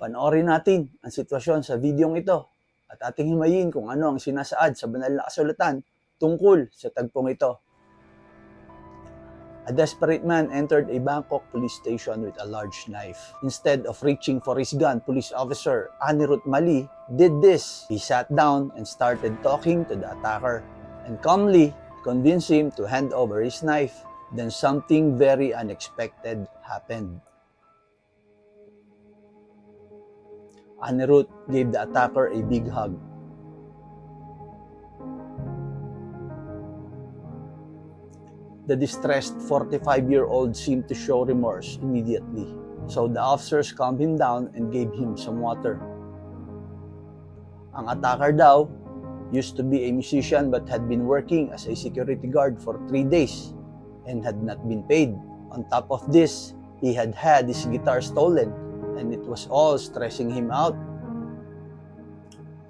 Panoorin natin ang sitwasyon sa videong ito at ating himayin kung ano ang sinasaad sa banal na kasulatan tungkol sa tagpong ito. A desperate man entered a Bangkok police station with a large knife. Instead of reaching for his gun, police officer Anirudh Mali did this. He sat down and started talking to the attacker and calmly convinced him to hand over his knife. Then something very unexpected happened. Anirudh gave the attacker a big hug. The distressed 45-year-old seemed to show remorse immediately. So the officers calmed him down and gave him some water. Ang attacker daw used to be a musician but had been working as a security guard for three days and had not been paid. On top of this, he had had his guitar stolen and it was all stressing him out.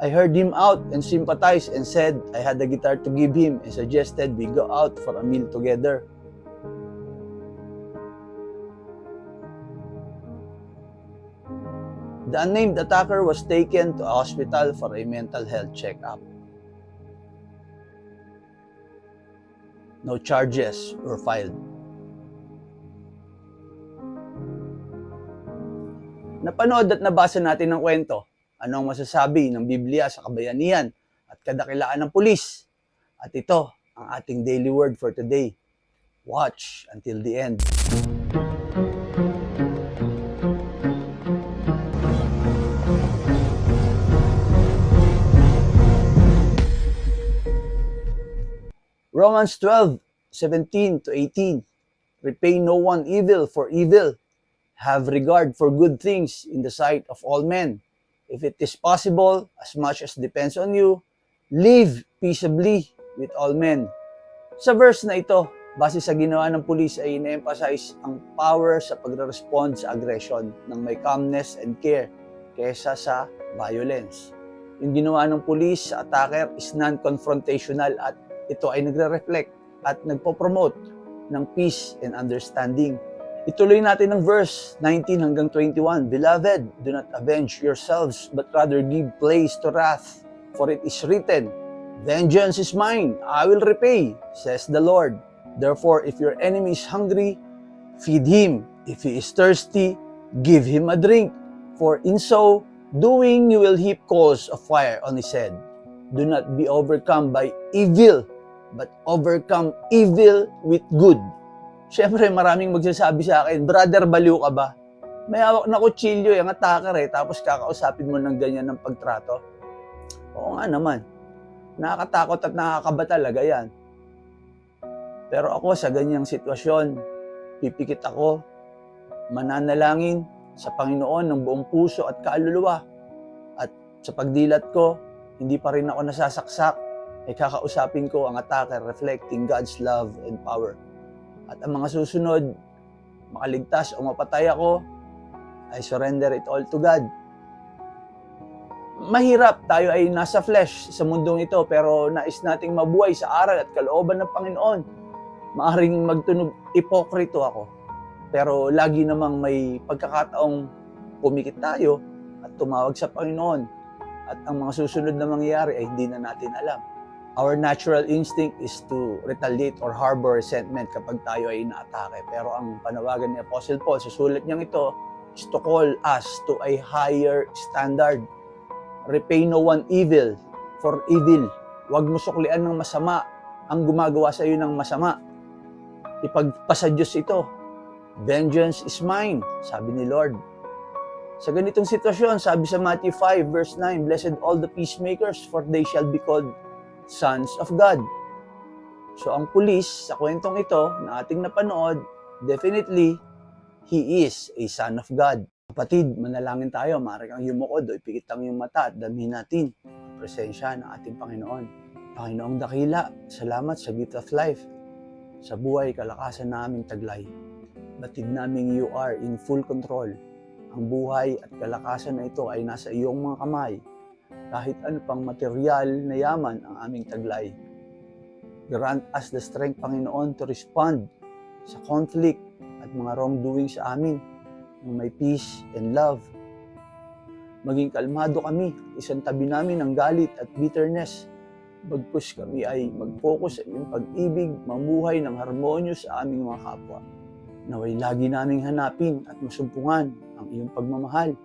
I heard him out and sympathized and said I had a guitar to give him and suggested we go out for a meal together. The unnamed attacker was taken to a hospital for a mental health checkup. No charges were filed. Napanood at nabasa natin ng kwento. Ano ang masasabi ng Biblia sa kabayanihan at kadakilaan ng pulis? At ito ang ating daily word for today. Watch until the end. Romans 12, 17 to 18. Repay no one evil for evil. Have regard for good things in the sight of all men. If it is possible, as much as depends on you, live peaceably with all men. Sa verse na ito, base sa ginawa ng pulis ay ina-emphasize ang power sa pagre-respond sa aggression ng may calmness and care kesa sa violence. Yung ginawa ng pulis sa attacker is non-confrontational at ito ay nagre-reflect at nagpo-promote ng peace and understanding. Ituloy natin ang verse 19 hanggang 21. Beloved, do not avenge yourselves, but rather give place to wrath. For it is written, Vengeance is mine, I will repay, says the Lord. Therefore, if your enemy is hungry, feed him. If he is thirsty, give him a drink. For in so doing, you will heap coals of fire on his head. Do not be overcome by evil, but overcome evil with good. Siyempre, maraming magsasabi sa akin, brother, baliw ka ba? May hawak na kutsilyo, yung attacker eh, tapos kakausapin mo ng ganyan ng pagtrato. Oo nga naman. Nakakatakot at nakakaba talaga yan. Pero ako sa ganyang sitwasyon, pipikit ako, mananalangin sa Panginoon ng buong puso at kaluluwa. At sa pagdilat ko, hindi pa rin ako nasasaksak, ay kakausapin ko ang attacker reflecting God's love and power. At ang mga susunod, makaligtas o mapatay ako, I surrender it all to God. Mahirap, tayo ay nasa flesh sa mundong ito, pero nais nating mabuhay sa aral at kalooban ng Panginoon. Maaring magtunog ipokrito ako, pero lagi namang may pagkakataong pumikit tayo at tumawag sa Panginoon. At ang mga susunod na mangyayari ay hindi na natin alam. Our natural instinct is to retaliate or harbor resentment kapag tayo ay inaatake. Pero ang panawagan ni Apostle Paul sa sulat niyang ito is to call us to a higher standard. Repay no one evil for evil. Huwag mo suklian ng masama ang gumagawa sa iyo ng masama. Ipagpasa Diyos ito. Vengeance is mine, sabi ni Lord. Sa ganitong sitwasyon, sabi sa Matthew 5 verse 9, Blessed all the peacemakers, for they shall be called sons of God. So ang pulis sa kwentong ito na ating napanood, definitely, he is a son of God. Kapatid, manalangin tayo, maaari kang yumukod o ipikit ang iyong mata at damhin natin ang presensya ng ating Panginoon. Panginoong dakila, salamat sa gift of life. Sa buhay, kalakasan naming taglay. Batid naming you are in full control. Ang buhay at kalakasan na ito ay nasa iyong mga kamay kahit ano pang material na yaman ang aming taglay. Grant us the strength, Panginoon, to respond sa conflict at mga wrongdoing sa amin ng may peace and love. Maging kalmado kami, isang tabi namin ang galit at bitterness. Bagkus kami ay mag-focus sa iyong pag-ibig, mamuhay ng harmonyo sa aming mga kapwa. Naway lagi naming hanapin at masumpungan ang iyong pagmamahal,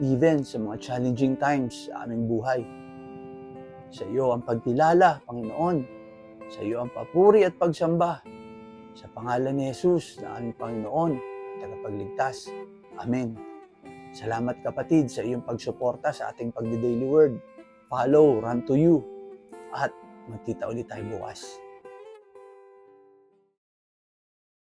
even sa mga challenging times sa aming buhay. Sa iyo ang pagkilala, Panginoon. Sa iyo ang papuri at pagsamba. Sa pangalan ni Jesus na aming Panginoon at tagapagligtas. Amen. Salamat kapatid sa iyong pagsuporta sa ating pagdi-daily word. Follow, run to you. At magkita ulit tayo bukas.